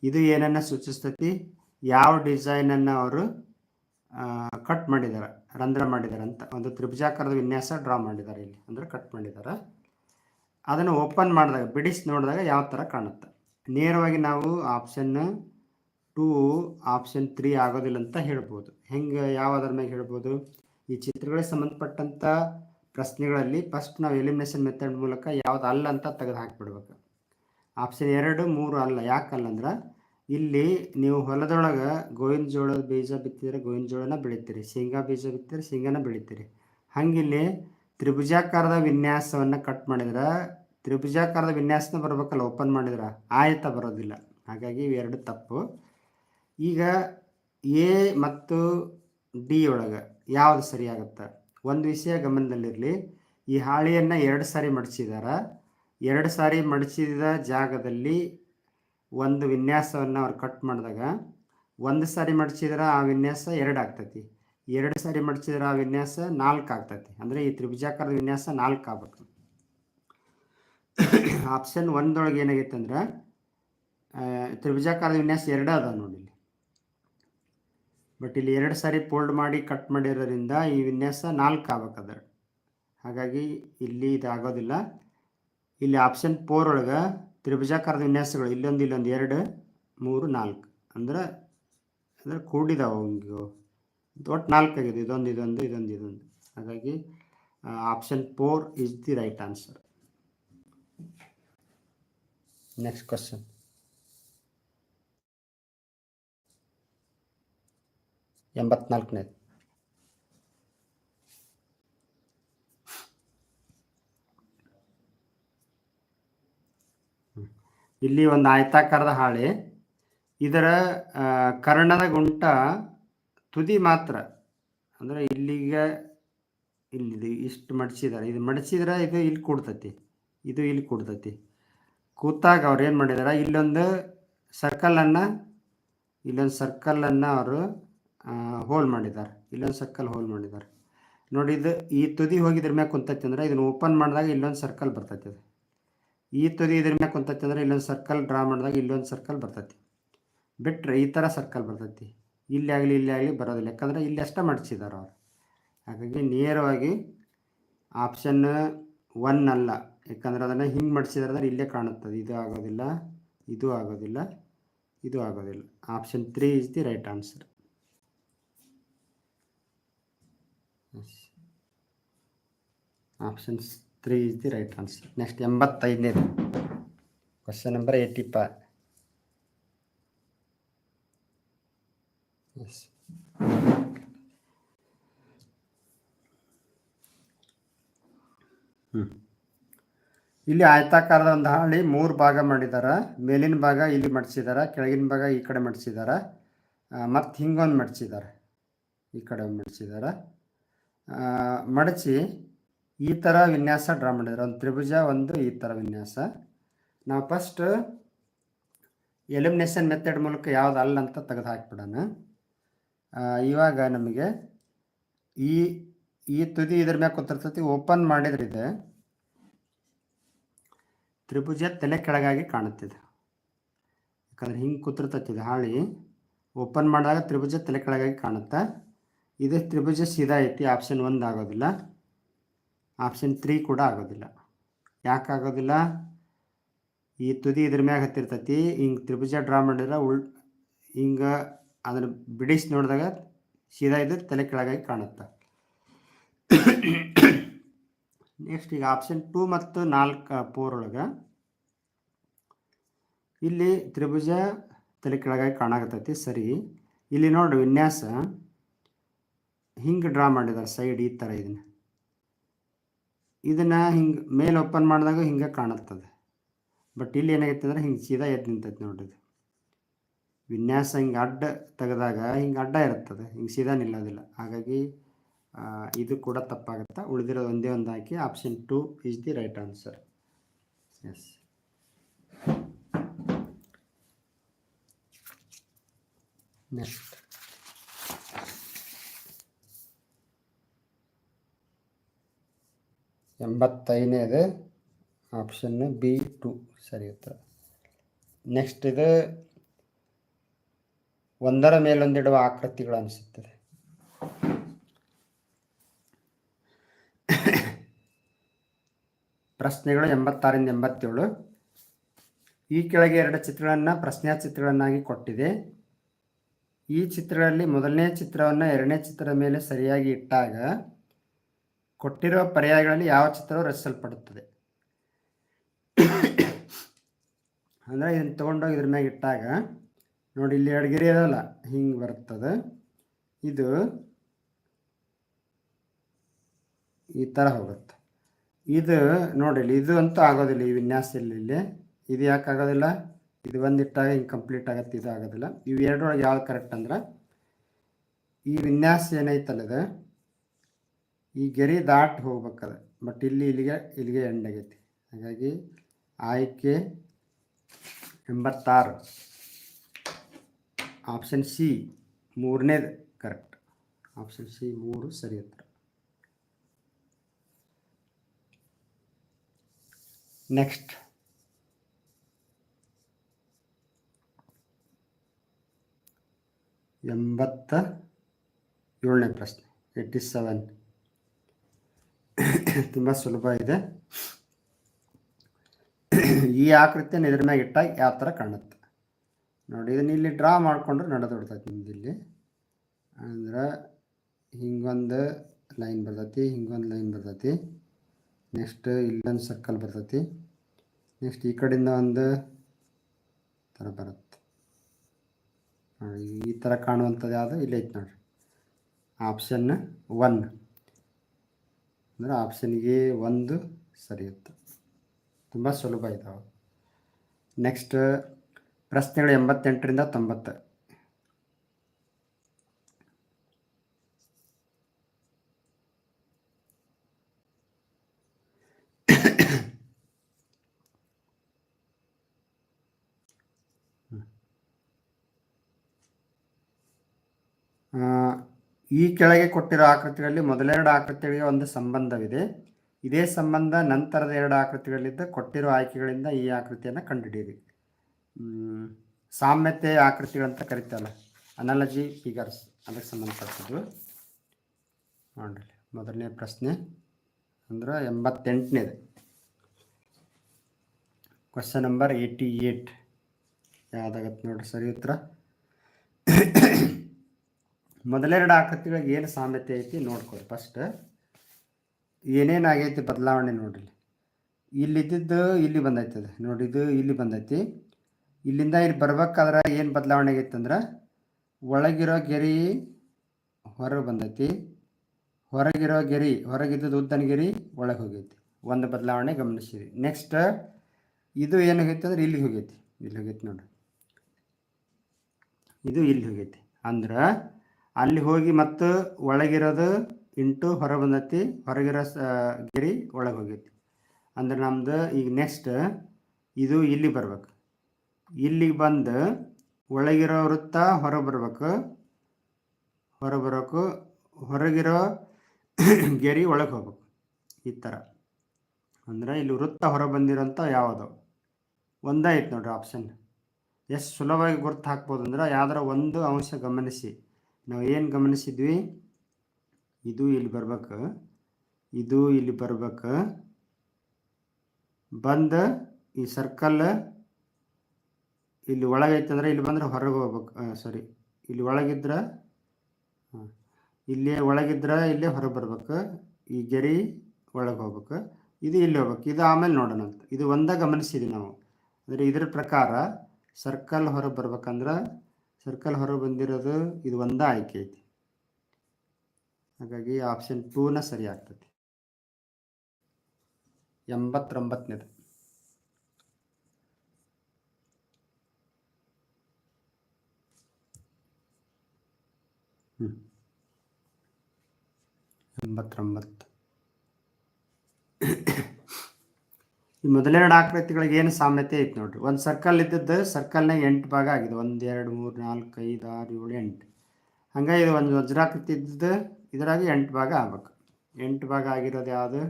[SPEAKER 1] ಇದು ಏನನ್ನ ಸೂಚಿಸ್ತತಿ? ಯಾವ ಡಿಸೈನನ್ನು ಅವರು ಕಟ್ ಮಾಡಿದ್ದಾರೆ ರಂಧ್ರ ಮಾಡಿದ್ದಾರೆ ಅಂತ. ಒಂದು ತ್ರಿಭುಜಾಕಾರದ ವಿನ್ಯಾಸ ಡ್ರಾ ಮಾಡಿದ್ದಾರೆ ಇಲ್ಲಿ, ಅಂದರೆ ಕಟ್ ಮಾಡಿದ್ದಾರೆ ಅದನ್ನು ಓಪನ್ ಮಾಡಿದಾಗ, ಬಿಡಿಸಿ ನೋಡಿದಾಗ ಯಾವ ಥರ ಕಾಣುತ್ತೆ. ನೇರವಾಗಿ ನಾವು ಆಪ್ಷನ್ ಟೂ, ಆಪ್ಷನ್ ತ್ರೀ ಆಗೋದಿಲ್ಲ ಅಂತ ಹೇಳ್ಬೋದು. ಹೆಂಗೆ, ಯಾವುದರ ಮೇಲೆ ಹೇಳ್ಬೋದು? ಈ ಚಿತ್ರಗಳಿಗೆ ಸಂಬಂಧಪಟ್ಟಂಥ ಪ್ರಶ್ನೆಗಳಲ್ಲಿ ಫಸ್ಟ್ ನಾವು ಎಲಿಮಿನೇಷನ್ ಮೆಥಡ್ ಮೂಲಕ ಯಾವ್ದು ಅಲ್ಲ ಅಂತ ತೆಗೆದು ಹಾಕಿಬಿಡ್ಬೇಕು ಆಪ್ಷನ್ ಎರಡು, ಮೂರು ಅಲ್ಲ. ಯಾಕಲ್ಲ ಅಂದ್ರೆ, ಇಲ್ಲಿ ನೀವು ಹೊಲದೊಳಗೆ ಗೋವಿನ ಜೋಳದ ಬೀಜ ಬಿತ್ತಿದ್ರೆ ಗೋವಿನ ಜೋಳನ ಬೆಳಿತೀರಿ. ಶೇಂಗಾ ಬೀಜ ಬಿತ್ತಿದ್ರೆ ಶೇಂಗಾನ ಬೆಳಿತೀರಿ. ಹಂಗಿಲ್ಲಿ ತ್ರಿಭುಜಾಕಾರದ ವಿನ್ಯಾಸವನ್ನು ಕಟ್ ಮಾಡಿದ್ರೆ ತ್ರಿಭುಜಾಕಾರದ ವಿನ್ಯಾಸನ ಬರಬೇಕಲ್ಲ ಓಪನ್ ಮಾಡಿದ್ರೆ? ಆಯತ, ಬರೋದಿಲ್ಲ. ಹಾಗಾಗಿ ಇವೆರಡು ತಪ್ಪು. ಈಗ ಎ ಮತ್ತು ಡಿ ಒಳಗೆ ಯಾವುದು ಸರಿಯಾಗುತ್ತೆ? ಒಂದು ವಿಷಯ ಗಮನದಲ್ಲಿರಲಿ. ಈ ಹಾಳೆಯನ್ನು ಎರಡು ಸಾರಿ ಮಡಿಸಿದಾರ ಎರಡು ಸಾರಿ ಮಡಚಿದ ಜಾಗದಲ್ಲಿ ಒಂದು ವಿನ್ಯಾಸವನ್ನು ಅವ್ರು ಕಟ್ ಮಾಡಿದಾಗ, ಒಂದು ಸಾರಿ ಮಡಚಿದ್ರೆ ಆ ವಿನ್ಯಾಸ ಎರಡು ಆಗ್ತೈತಿ. ಎರಡು ಸಾರಿ ಮಡಚಿದ್ರೆ ಆ ವಿನ್ಯಾಸ ನಾಲ್ಕು ಆಗ್ತೈತಿ. ಅಂದರೆ ಈ ತ್ರಿಭುಜಾಕಾರದ ವಿನ್ಯಾಸ ನಾಲ್ಕು ಆಗ್ಬೇಕು. ಆಪ್ಷನ್ ಒಂದೊಳಗೆ ಏನಾಗೈತೆ ಅಂದ್ರೆ ತ್ರಿಭುಜಾಕಾರದ ವಿನ್ಯಾಸ ಎರಡು ಅದ ನೋಡಿ ಇಲ್ಲಿ. ಬಟ್ ಇಲ್ಲಿ ಎರಡು ಸಾರಿ ಫೋಲ್ಡ್ ಮಾಡಿ ಕಟ್ ಮಾಡಿರೋದ್ರಿಂದ ಈ ವಿನ್ಯಾಸ ನಾಲ್ಕು ಆಗ್ಬೇಕದ ಹಾಗಾಗಿ ಇಲ್ಲಿ ಇದಾಗೋದಿಲ್ಲ ಇಲ್ಲಿ ಆಪ್ಷನ್ ಫೋರ್ ಒಳಗೆ ತ್ರಿಭುಜಾಕಾರದ ವಿನ್ಯಾಸಗಳು ಇಲ್ಲೊಂದು ಇಲ್ಲೊಂದು ಎರಡು, ಮೂರು, ನಾಲ್ಕು. ಅಂದ್ರೆ ಅಂದ್ರೆ ಕೂಡಿದಾವೆ ಅವಂಗೆ ಒಟ್ಟು ನಾಲ್ಕು ಆಗಿದೆ. ಇದೊಂದು ಇದೊಂದು ಇದೊಂದು ಇದೊಂದು. ಹಾಗಾಗಿ option four is the right answer next question. ಎಂಬತ್ನಾಲ್ಕನೇದು ಇಲ್ಲಿ ಒಂದು ಆಯತಾಕಾರದ ಹಾಳೆ. ಇದರ ಕರ್ಣದ ಗುಂಟ ತುದಿ ಮಾತ್ರ. ಅಂದ್ರೆ ಇಲ್ಲಿಗೆ, ಇಲ್ಲಿ ಇಷ್ಟು ಮಡಚಿದ್ದಾರೆ. ಇದು ಮಡಚಿದ್ರೆ ಇದು ಇಲ್ಲಿ ಕೊಡ್ತತಿ. ಇದು ಇಲ್ಲಿ ಕೂಡ್ತೈತಿ. ಕೂತಾಗ ಅವ್ರು ಏನು ಮಾಡಿದಾರೆ, ಇಲ್ಲೊಂದು ಸರ್ಕಲನ್ನು ಇಲ್ಲೊಂದು ಸರ್ಕಲನ್ನು ಅವರು ಹೋಲ್ ಮಾಡಿದ್ದಾರೆ ಇಲ್ಲೊಂದು ಸರ್ಕಲ್ ಹೋಲ್ ಮಾಡಿದ್ದಾರೆ ನೋಡಿ ಇದು ಈ ತುದಿ ಹೋಗಿದ್ರ ಮ್ಯಾಗ ಕುಂತೈತೆ ಅಂದ್ರೆ ಇದನ್ನು ಓಪನ್ ಮಾಡಿದಾಗ ಇಲ್ಲೊಂದು ಸರ್ಕಲ್ ಬರ್ತೈತಿ ಅದು ಈ ತುದಿ ಇದ್ರ ಮ್ಯಾಗ ಕುಂತೈತೆ ಅಂದ್ರೆ ಇಲ್ಲೊಂದು ಸರ್ಕಲ್ ಡ್ರಾ ಮಾಡಿದಾಗ ಇಲ್ಲೊಂದು ಸರ್ಕಲ್ ಬರ್ತೈತಿ. ಬಿಟ್ಟರೆ ಈ ಥರ ಸರ್ಕಲ್ ಬರ್ತೈತಿ. ಇಲ್ಲಿ ಆಗಲಿ ಇಲ್ಲಿ ಆಗಲಿ ಬರೋದಿಲ್ಲ. ಯಾಕಂದ್ರೆ ಇಲ್ಲಿ ಅಷ್ಟೇ ಮಾಡಿಸಿದ್ದಾರೆ ಅವ್ರು. ಹಾಗಾಗಿ ನೇರವಾಗಿ ಆಪ್ಷನ್ ಒನ್ ಅಲ್ಲ. ಯಾಕಂದ್ರೆ ಅದನ್ನು ಹಿಂಗೆ ಮಾಡಿಸಿದ್ರೆ ಅಂದ್ರೆ ಇಲ್ಲೇ ಕಾಣುತ್ತದೆ. ಇದು ಆಗೋದಿಲ್ಲ ಇದು ಆಗೋದಿಲ್ಲ ಇದು ಆಗೋದಿಲ್ಲ. Option three is the right answer option three is the right answer next ಎಂಬತ್ತೈದನೇದು question number eighty ಪಾ ಹ್ಞೂ ಇಲ್ಲಿ ಆಯತಾಕಾರದ ಒಂದು ಹಾಳಿ ಮೂರು ಭಾಗ ಮಾಡಿದ್ದಾರೆ ಮೇಲಿನ ಭಾಗ ಇಲ್ಲಿ ಮಡಿಸಿದ್ದಾರೆ ಕೆಳಗಿನ ಭಾಗ ಈ ಕಡೆ ಮಡಿಸಿದ್ದಾರೆ ಮತ್ತು ಹಿಂಗೊಂದು ಮಡಿಸಿದ್ದಾರೆ ಈ ಕಡೆ ಒಂದು ಮಡಿಸಿದ್ದಾರೆ ಮಡಚಿ ಈ ಥರ ವಿನ್ಯಾಸ ಡ್ರಾ ಮಾಡಿದ್ದಾರೆ ಒಂದು ತ್ರಿಭುಜ, ಒಂದು ಈ ಥರ ವಿನ್ಯಾಸ. ನಾವು ಫಸ್ಟ್ ಎಲಿಮಿನೇಷನ್ ಮೆಥಡ್ ಮೂಲಕ ಯಾವ್ದು ಅಲ್ಲ ಅಂತ ತೆಗೆದು ಹಾಕ್ಬಿಡೋಣ. ಇವಾಗ ನಮಗೆ ಈ ಈ ತುದಿ ಇದ್ರ ಮ್ಯಾಗ ಕೂತಿರ್ತೈತಿ ಓಪನ್ ಮಾಡಿದ್ರಿದೆ ತ್ರಿಭುಜ ತಲೆ ಕೆಳಗಾಗಿ ಕಾಣುತ್ತಿದೆ. ಯಾಕಂದ್ರೆ ಹಿಂಗೆ ಕೂತಿರ್ತೈತಿ ಇದು ಹಾಳಿ. ಓಪನ್ ಮಾಡಿದಾಗ ತ್ರಿಭುಜ ತಲೆ ಕೆಳಗಾಗಿ ಕಾಣುತ್ತೆ. ಇದು ತ್ರಿಭುಜ ಸೀದಾ ಐತಿ ಆಪ್ಷನ್ ಒಂದು ಆಗೋದಿಲ್ಲ. ಆಪ್ಷನ್ ತ್ರೀ ಕೂಡ ಆಗೋದಿಲ್ಲ. ಯಾಕಾಗೋದಿಲ್ಲ ಈ ತುದಿ ಇದ್ರ ಮ್ಯಾಗ ಹತ್ತಿರ್ತೈತಿ. ಹಿಂಗೆ ತ್ರಿಭುಜ ಡ್ರಾ ಮಾಡಿದ್ರೆ ಉಳ್, ಹಿಂಗೆ ಅದನ್ನು ಬಿಡಿಸಿ ನೋಡಿದಾಗ ಸೀದಾ ಇದು ತಲೆ ಕೆಳಗಾಗಿ ಕಾಣುತ್ತೆ. ನೆಕ್ಸ್ಟ್ ಈಗ ಆಪ್ಷನ್ ಟೂ ಮತ್ತು ನಾಲ್ಕು ಫೋರ್ ಒಳಗೆ ಇಲ್ಲಿ ತ್ರಿಭುಜ ತಲೆ ಕೆಳಗಾಗಿ ಕಾಣಾಕತ್ತೈತಿ, ಸರಿ. ಇಲ್ಲಿ ನೋಡಿ ವಿನ್ಯಾಸ. ಹಿಂಗೆ ಡ್ರಾ ಮಾಡಿದ್ದಾರೆ ಸೈಡ್ ಈ ಥರ ಇದನ್ನು. ಇದನ್ನು ಹಿಂಗೆ ಮೇಲೆ ಓಪನ್ ಮಾಡಿದಾಗ ಹಿಂಗೆ ಕಾಣುತ್ತದೆ. ಬಟ್ ಇಲ್ಲಿ ಏನಾಗೈತೆ ಅಂದರೆ ಹಿಂಗೆ ಸೀದಾ ಎದ್ದು ನಿಂತೈತೆ ನೋಡ್ರಿ ವಿನ್ಯಾಸ ಹಿಂಗೆ ಅಡ್ಡ ತೆಗೆದಾಗ ಹಿಂಗೆ ಅಡ್ಡ ಇರುತ್ತದೆ, ಹಿಂಗೆ ಸೀದಾ ನಿಲ್ಲೋದಿಲ್ಲ. ಹಾಗಾಗಿ ಇದು ಕೂಡ ತಪ್ಪಾಗುತ್ತೆ? ಉಳಿದಿರೋದು ಒಂದೇ ಒಂದು ಹಾಕಿ option two is the right answer yes next ಎಂಬತ್ತೈದನೇದು option B two ಸರಿ ಉತ್ತರ. ನೆಕ್ಸ್ಟ್ ಇದು ಒಂದರ ಮೇಲೊಂದಿಡುವ ಆಕೃತಿಗಳು ಅನಿಸುತ್ತದೆ. ಪ್ರಶ್ನೆಗಳು ಎಂಬತ್ತಾರಿಂದ ಎಂಬತ್ತೇಳು. ಈ ಕೆಳಗೆ ಎರಡು ಚಿತ್ರಗಳನ್ನು ಪ್ರಶ್ನೆಯ ಚಿತ್ರಗಳನ್ನಾಗಿ ಕೊಟ್ಟಿದೆ. ಈ ಚಿತ್ರಗಳಲ್ಲಿ ಮೊದಲನೇ ಚಿತ್ರವನ್ನು ಎರಡನೇ ಚಿತ್ರದ ಮೇಲೆ ಸರಿಯಾಗಿ ಇಟ್ಟಾಗ ಕೊಟ್ಟಿರುವ ಪರ್ಯಾಯಗಳಲ್ಲಿ ಯಾವ ಚಿತ್ರವು ರಚಿಸಲ್ಪಡುತ್ತದೆ. ಅಂದರೆ ಇದನ್ನು ತೊಗೊಂಡೋಗಿ ಇದ್ರ ಮ್ಯಾಗೆ ಇಟ್ಟಾಗ ನೋಡಿ ಇಲ್ಲಿ ಎರಡು ಗೆರೆ ಅದಲ್ಲ, ಹಿಂಗೆ ಬರ್ತದೆ. ಇದು ಈ ಥರ ಹೋಗುತ್ತೆ. ಇದು ನೋಡಿ ಇದು ಅಂತೂ ಆಗೋದಿಲ್ಲ ಈ ವಿನ್ಯಾಸದಲ್ಲಿ ಇಲ್ಲಿ ಇದು ಯಾಕೆ ಆಗೋದಿಲ್ಲ? ಇದು ಬಂದಿಟ್ಟಾಗ ಹಿಂಗೆ ಕಂಪ್ಲೀಟ್ ಆಗತ್ತೆ, ಇದು ಆಗೋದಿಲ್ಲ. ಇವು ಎರಡರೊಳಗೆ ಯಾವ್ದು ಕರೆಕ್ಟ್ ಅಂದ್ರೆ, ಈ ವಿನ್ಯಾಸ ಏನೈತಲ್ಲ ಇದು? ಈ ಗೆರೆ ದಾಟ್ ಹೋಗ್ಬೇಕದ. ಬಟ್ ಇಲ್ಲಿ ಇಲ್ಲಿಗೆ ಇಲ್ಲಿಗೆ ಎಂಡ್ ಆಗೈತಿ. ಹಾಗಾಗಿ ಆಯ್ಕೆ ಎಂಬತ್ತಾರು. ಆಪ್ಷನ್ ಸಿ ಮೂರನೇದು ಕರೆಕ್ಟ್ ಆಪ್ಷನ್ ಸಿ ಮೂರು ಸರಿ ನೆಕ್ಸ್ಟ್ ಎಂಬತ್ತ ಏಳನೇ ಪ್ರಶ್ನೆ ಏಯ್ಟಿ ಸೆವೆನ್ ತುಂಬ ಸುಲಭ ಇದೆ. ಈ ಆಕೃತಿಯನ್ನು ಇದ್ರ ಮ್ಯಾಗ ಇಟ್ಟಾಗ ಯಾವ ಥರ ಕಾಣುತ್ತೆ? ನೋಡಿ, ಇದನ್ನ ಇಲ್ಲಿ ಡ್ರಾ ಮಾಡಿಕೊಂಡ್ರೆ ನಡೆದು ಬಿಡ್ತೈತಿ ನಿಮ್ದು ಇಲ್ಲಿ. ಅಂದ್ರೆ ಹಿಂಗೊಂದು ಲೈನ್ ಬರ್ತೈತಿ, ಹಿಂಗೊಂದು ಲೈನ್ ಬರ್ತೈತಿ. ನೆಕ್ಸ್ಟ್ ಇಲ್ಲೊಂದು ಸರ್ಕಲ್ ಬರ್ತೈತಿ. ನೆಕ್ಸ್ಟ್ ಈ ಕಡೆಯಿಂದ ಒಂದು ಥರ ಬರುತ್ತೆ. ಈ ಥರ ಕಾಣುವಂಥದ್ದು ಯಾವುದು? ಇಲ್ಲೇ ಐತೆ ನೋಡಿರಿ. ಆಪ್ಷನ್ ಒನ್ ಅಂದರೆ ಆಪ್ಷನ್ಗೆ ಒಂದು ಸರಿಯುತ್ತೆ. ತುಂಬ ಸುಲಭ ಇದಾವೆ. ನೆಕ್ಸ್ಟ್ ಪ್ರಶ್ನೆಗಳು ಎಂಬತ್ತೆಂಟರಿಂದ ತೊಂಬತ್ತು ಆ, ಈ ಕೆಳಗೆ ಕೊಟ್ಟಿರೋ ಆಕೃತಿಗಳಲ್ಲಿ ಮೊದಲೆರಡು ಆಕೃತಿಗಳಿಗೆ ಒಂದು ಸಂಬಂಧವಿದೆ. ಇದೇ ಸಂಬಂಧ ನಂತರದ ಎರಡು ಆಕೃತಿಗಳಿದ್ದ ಕೊಟ್ಟಿರೋ ಆಯ್ಕೆಗಳಿಂದ ಈ ಆಕೃತಿಯನ್ನು ಕಂಡುಹಿಡಿಯಿರಿ. ಸಾಮ್ಯತೆ ಆಕೃತಿಗಳಂತ ಕರಿತಲ್ಲ ಅನಾಲಜಿ ಫಿಗರ್ಸ್ ಅದಕ್ಕೆ ಸಂಬಂಧಪಟ್ಟಿದ್ದು. ನೋಡ್ರಿ, ಮೊದಲನೇ ಪ್ರಶ್ನೆ ಅಂದ್ರೆ ಎಂಬತ್ತೆಂಟನೇದು. ಕ್ವಶನ್ ನಂಬರ್ ಏಯ್ಟಿ ಏಯ್ಟ್ ಯಾವುದಾಗತ್ತೆ ನೋಡ್ರಿ ಸರಿ ಉತ್ತರ. ಮೊದಲೆರಡು ಆಕೃತಿಗಳಿಗೆ ಏನು ಸಾಮ್ಯತೆ ಐತಿ ನೋಡ್ಕೊಳ್ರಿ ಫಸ್ಟ್ ಏನೇನಾಗೈತಿ ಬದಲಾವಣೆ ನೋಡ್ರಿ ಇಲ್ಲಿದ್ದಿದ್ದು ಇಲ್ಲಿ ಬಂದೈತೆ ಅದು ನೋಡಿ, ಇದು ಇಲ್ಲಿ ಬಂದೈತಿ. ಇಲ್ಲಿಂದ ಇಲ್ಲಿ ಬರ್ಬೇಕಾದ್ರೆ ಏನು ಬದಲಾವಣೆ ಆಗೈತೆ ಅಂದ್ರೆ ಒಳಗಿರೋ ಗೆರಿ ಹೊರಗೆ ಬಂದೈತಿ. ಹೊರಗಿರೋ ಗೆರಿ, ಹೊರಗಿದ್ದದ್ದು ಉದ್ದನ ಗೆರಿ ಒಳಗೆ ಹೋಗೈತಿ. ಒಂದು ಬದಲಾವಣೆ ಗಮನಿಸಿರಿ. ನೆಕ್ಸ್ಟ್ ಇದು ಏನಾಗೈತೆ ಅಂದ್ರೆ ಇಲ್ಲಿಗೆ ಹೋಗೈತಿ. ಇಲ್ಲಿ ಹೋಗೈತಿ ನೋಡ್ರಿ. ಇದು ಇಲ್ಲಿ ಹೋಗೈತಿ. ಅಂದ್ರೆ ಅಲ್ಲಿ ಹೋಗಿ ಮತ್ತು ಒಳಗಿರೋದು ಇಂಟು ಹೊರ ಬಂದತಿ, ಹೊರಗಿರೋ ಗೆರಿ ಒಳಗೆ ಹೋಗೈತಿ. ಅಂದ್ರೆ ನಮ್ದು ಈಗ ನೆಕ್ಸ್ಟ್ ಇದು ಇಲ್ಲಿ ಬರ್ಬೇಕು. ಇಲ್ಲಿಗೆ ಬಂದು ಒಳಗಿರೋ ವೃತ್ತ ಹೊರ ಬರ್ಬೇಕು. ಹೊರ ಬರಬೇಕು ಹೊರಗಿರೋ ಗೆರಿ ಒಳಗೆ ಹೋಗ್ಬೇಕು. ಈ ಥರ. ಅಂದ್ರೆ ಇಲ್ಲಿ ವೃತ್ತ ಹೊರ ಬಂದಿರೋಂಥ ಯಾವುದು? ಒಂದೇ ಐತೆ ನೋಡ್ರಿ ಆಪ್ಷನ್ ಎಷ್ಟು ಸುಲಭವಾಗಿ ಗುರ್ತು ಹಾಕ್ಬೋದು ಅಂದ್ರೆ ಯಾವ್ದಾರ ಒಂದು ಅಂಶ ಗಮನಿಸಿ. ನಾವು ಏನು ಗಮನಿಸಿದ್ವಿ? ಇದು ಇಲ್ಲಿ ಬರ್ಬೇಕು. ಇದು ಇಲ್ಲಿ ಬರ್ಬೇಕು. ಬಂದ ಈ ಸರ್ಕಲ್ ಇಲ್ಲಿ ಒಳಗೈತಂದ್ರೆ ಇಲ್ಲಿ ಬಂದ್ರೆ ಹೊರಗೆ ಹೋಗ್ಬೇಕು. ಸಾರಿ ಇಲ್ಲಿ ಒಳಗಿದ್ರೆ ಇಲ್ಲಿ ಒಳಗಿದ್ರೆ ಇಲ್ಲೇ ಹೊರಗೆ ಬರ್ಬೇಕು. ಈ ಗೆರಿ ಒಳಗೆ ಹೋಗ್ಬೇಕು. ಇದು ಇಲ್ಲಿ ಹೋಗ್ಬೇಕು. ಇದು ಆಮೇಲೆ ನೋಡೋಣ ಇದು ಒಂದೇ ಗಮನಿಸಿದ್ವಿ ನಾವು. ಅಂದರೆ ಇದ್ರ ಪ್ರಕಾರ ಸರ್ಕಲ್ ಹೊರಗೆ ಬರ್ಬೇಕಂದ್ರೆ ಸರ್ಕಲ್ ಹೊರ ಬಂದಿರೋದು ಇದು ಒಂದೇ ಆಯ್ಕೆ ಐತಿ. ಹಾಗಾಗಿ ಆಪ್ಷನ್ ಟೂನ ಸರಿ ಆಗ್ತೈತಿ. ಎಂಬತ್ತೊಂಬತ್ತನೇದು. ಹ್ಞೂ ಎಂಬತ್ತೊಂಬತ್ತು. ಈ ಮೊದಲೆರಡು ಆಕೃತಿಗಳಿಗೆ ಏನು ಸಾಮ್ಯತೆ ಐತೆ ನೋಡ್ರಿ. ಒಂದು ಸರ್ಕಲ್ ಇದ್ದದ್ದು ಸರ್ಕಲ್ನಾಗ ಎಂಟು ಭಾಗ ಆಗಿದೆ. ಒಂದು, ಎರಡು, ಮೂರು, ನಾಲ್ಕು, ಐದು, ಆರು, ಏಳು, ಎಂಟು. ಹಂಗೆ ಇದು ಒಂದು ವಜ್ರಾಕೃತಿ ಇದ್ದದ್ದು. ಇದರಾಗ ಎಂಟು ಭಾಗ ಆಗ್ಬೇಕು. ಎಂಟು ಭಾಗ ಆಗಿರೋದು ಯಾವುದು?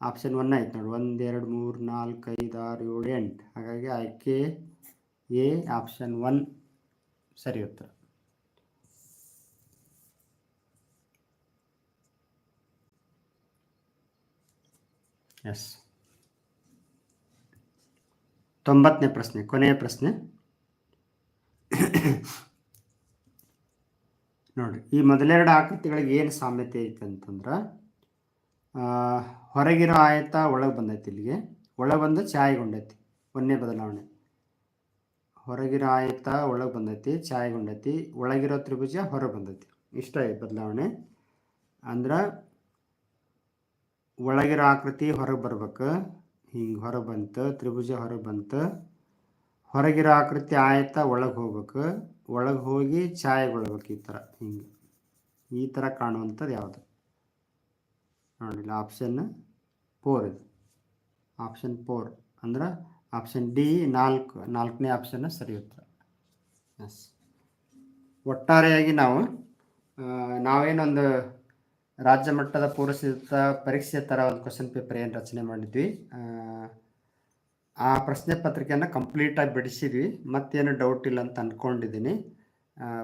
[SPEAKER 1] ಆಪ್ಷನ್ ಒನ್ ಐತೆ ನೋಡಿ ಒಂದು, ಎರಡು, ಮೂರು, ನಾಲ್ಕು, ಐದು, ಆರು, ಏಳು, ಎಂಟು. ಹಾಗಾಗಿ ಆಯ್ಕೆ ಎ ಆಪ್ಷನ್ ಒನ್ ಸರಿ ಉತ್ತರ. ಎಸ್ ತೊಂಬತ್ತನೇ ಪ್ರಶ್ನೆ, ಕೊನೆಯ ಪ್ರಶ್ನೆ. ನೋಡಿ, ಈ ಮೊದಲೆರಡು ಆಕೃತಿಗಳಿಗೆ ಏನು ಸಾಮ್ಯತೆ ಐತೆ ಅಂತಂದ್ರೆ ಹೊರಗಿರೋ ಆಯತ ಒಳಗೆ ಬಂದೈತಿ ಇಲ್ಲಿಗೆ. ಒಳಗೆ ಬಂದು ಛಾಯೆಗೊಂಡೈತಿ, ಒಂದನೇ ಬದಲಾವಣೆ. ಹೊರಗಿರೋ ಆಯತ ಒಳಗೆ ಬಂದೈತಿ, ಛಾಯೆಗೊಂಡೈತಿ, ಒಳಗಿರೋ ತ್ರಿಭುಜ ಹೊರಗೆ ಬಂದೈತಿ. ಇಷ್ಟ ಬದಲಾವಣೆ. ಅಂದ್ರೆ, ಒಳಗಿರೋ ಆಕೃತಿ ಹೊರಗೆ ಬರ್ಬೇಕು. ಹಿಂಗೆ ಹೊರ ಬಂತು, ತ್ರಿಭುಜ ಹೊರ ಬಂತು. ಹೊರಗಿರೋ ಆಕೃತಿ ಆಯತ ಒಳಗೆ ಹೋಗ್ಬೇಕು. ಒಳಗೆ ಹೋಗಿ ಛಾಯೆಗೊಳ್ಬೇಕು ಈ ಥರ, ಹಿಂಗೆ. ಈ ಥರ ಕಾಣುವಂಥದ್ದು ಯಾವುದು? ನೋಡಿಲ್ಲ ಆಪ್ಷನ್ ಫೋರ್ ಇದು. ಆಪ್ಷನ್ ಫೋರ್ ಅಂದ್ರೆ ಆಪ್ಷನ್ ಡಿ ನಾಲ್ಕು, ನಾಲ್ಕನೇ ಆಪ್ಷನ್ ಸರಿ ಉತ್ತರ. ಎಸ್ ಒಟ್ಟಾರೆಯಾಗಿ ನಾವು ನಾವೇನೊಂದು ರಾಜ್ಯ ಮಟ್ಟದ ಪೂರ್ವಸಿದ್ಧ ಪರೀಕ್ಷೆ ಥರ ಒಂದು ಕ್ವಶನ್ ಪೇಪರ್ ಏನು ರಚನೆ ಮಾಡಿದ್ವಿ. ಆ, ಪ್ರಶ್ನೆ ಪತ್ರಿಕೆಯನ್ನು ಕಂಪ್ಲೀಟಾಗಿ ಬಿಡಿಸಿದ್ವಿ. ಮತ್ತೇನು ಡೌಟ್ ಇಲ್ಲ ಅಂತ ಅಂದ್ಕೊಂಡಿದ್ದೀನಿ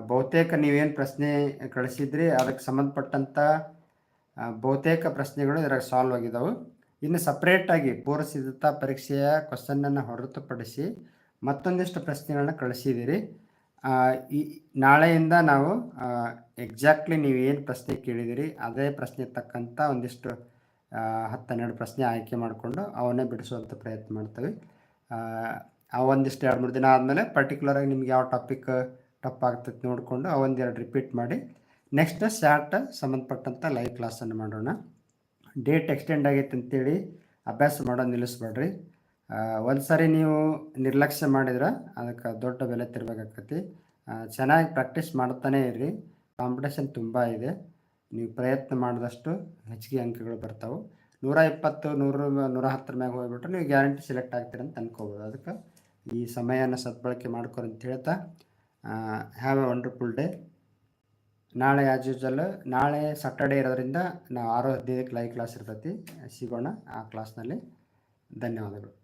[SPEAKER 1] ಬಹುತೇಕ ನೀವೇನು ಪ್ರಶ್ನೆ ಕಳಿಸಿದ್ರಿ ಅದಕ್ಕೆ ಸಂಬಂಧಪಟ್ಟಂಥ ಬಹುತೇಕ ಪ್ರಶ್ನೆಗಳು ಇದ್ರಾಗ ಸಾಲ್ವ್ ಆಗಿದ್ದಾವೆ ಇನ್ನು ಸಪ್ರೇಟಾಗಿ ಪೂರ್ವ ಸಿದ್ಧತಾ ಪರೀಕ್ಷೆಯ ಕ್ವಶನನ್ನು ಹೊರತುಪಡಿಸಿ ಮತ್ತೊಂದಿಷ್ಟು ಪ್ರಶ್ನೆಗಳನ್ನ ಕಳಿಸಿದ್ದೀರಿ. ಈ ನಾಳೆಯಿಂದ ನಾವು ಎಕ್ಸಾಕ್ಟ್ಲಿ ನೀವು ಏನು ಪ್ರಶ್ನೆ ಕೇಳಿದಿರಿ ಅದೇ ಪ್ರಶ್ನೆ ತಕ್ಕಂಥ ಒಂದಿಷ್ಟು ಹತ್ತು ಹನ್ನೆರಡು ಪ್ರಶ್ನೆ ಆಯ್ಕೆ ಮಾಡಿಕೊಂಡು ಅವನ್ನೇ ಬಿಡಿಸುವಂಥ ಪ್ರಯತ್ನ ಮಾಡ್ತೀವಿ. ಆ, ಒಂದಿಷ್ಟು ಎರಡು ಮೂರು ದಿನ ಆದಮೇಲೆ ಪರ್ಟಿಕ್ಯುಲರಾಗಿ ನಿಮ್ಗೆ ಯಾವ ಟಾಪಿಕ್ ಟಪ್ ಆಗ್ತೈತೆ ನೋಡಿಕೊಂಡು ಒಂದೆರಡು ರಿಪೀಟ್ ಮಾಡಿ. ನೆಕ್ಸ್ಟ್ ಶಾರ್ಟ್ ಸಂಬಂಧಪಟ್ಟಂಥ ಲೈವ್ ಕ್ಲಾಸನ್ನು ಮಾಡೋಣ. ಡೇಟ್ ಎಕ್ಸ್ಟೆಂಡ್ ಆಗೈತೆ ಅಂತೇಳಿ ಅಭ್ಯಾಸ ಮಾಡೋದು ನಿಲ್ಲಿಸ್ಬೇಡ್ರಿ. ಒಂದು ಸಾರಿ ನೀವು ನಿರ್ಲಕ್ಷ್ಯ ಮಾಡಿದ್ರೆ ಅದಕ್ಕೆ ದೊಡ್ಡ ಬೆಲೆ ತಿರ್ಬೇಕಾಕತಿ ಚೆನ್ನಾಗಿ ಪ್ರಾಕ್ಟೀಸ್ ಮಾಡ್ತಾನೆ ಇರ್ರಿ. ಕಾಂಪಿಟೇಷನ್ ತುಂಬ ಇದೆ. ನೀವು ಪ್ರಯತ್ನ ಮಾಡಿದಷ್ಟು ಹೆಚ್ಚಿಗೆ ಅಂಕಗಳು ಬರ್ತಾವೆ. ನೂರ ಇಪ್ಪತ್ತು, ನೂರು, ನೂರ ಹತ್ತರ ಮ್ಯಾಗ ಹೋಗ್ಬಿಟ್ರೆ ನೀವು ಗ್ಯಾರಂಟಿ ಸೆಲೆಕ್ಟ್ ಆಗ್ತೀರ ಅಂತ ಅನ್ಕೋಬೋದು. ಅದಕ್ಕೆ ಈ ಸಮಯನ ಸದ್ಬಳಕೆ ಮಾಡ್ಕೊರಿ ಅಂತ ಹೇಳ್ತಾ ಹ್ಯಾವ್ ಎ ವಂಡರ್ಫುಲ್ ಡೇ ನಾಳೆ ಆ್ಯಸ್ ಯೂಶಲ್ ನಾಳೆ ಸಾಟರ್ಡೇ ಇರೋದ್ರಿಂದ ನಾವು ಆರೋ ಹದಿನೈದಕ್ಕೆ ಲೈವ್ ಕ್ಲಾಸ್ ಇರ್ತೈತಿ. ಸಿಗೋಣ ಆ ಕ್ಲಾಸ್ನಲ್ಲಿ ಧನ್ಯವಾದಗಳು.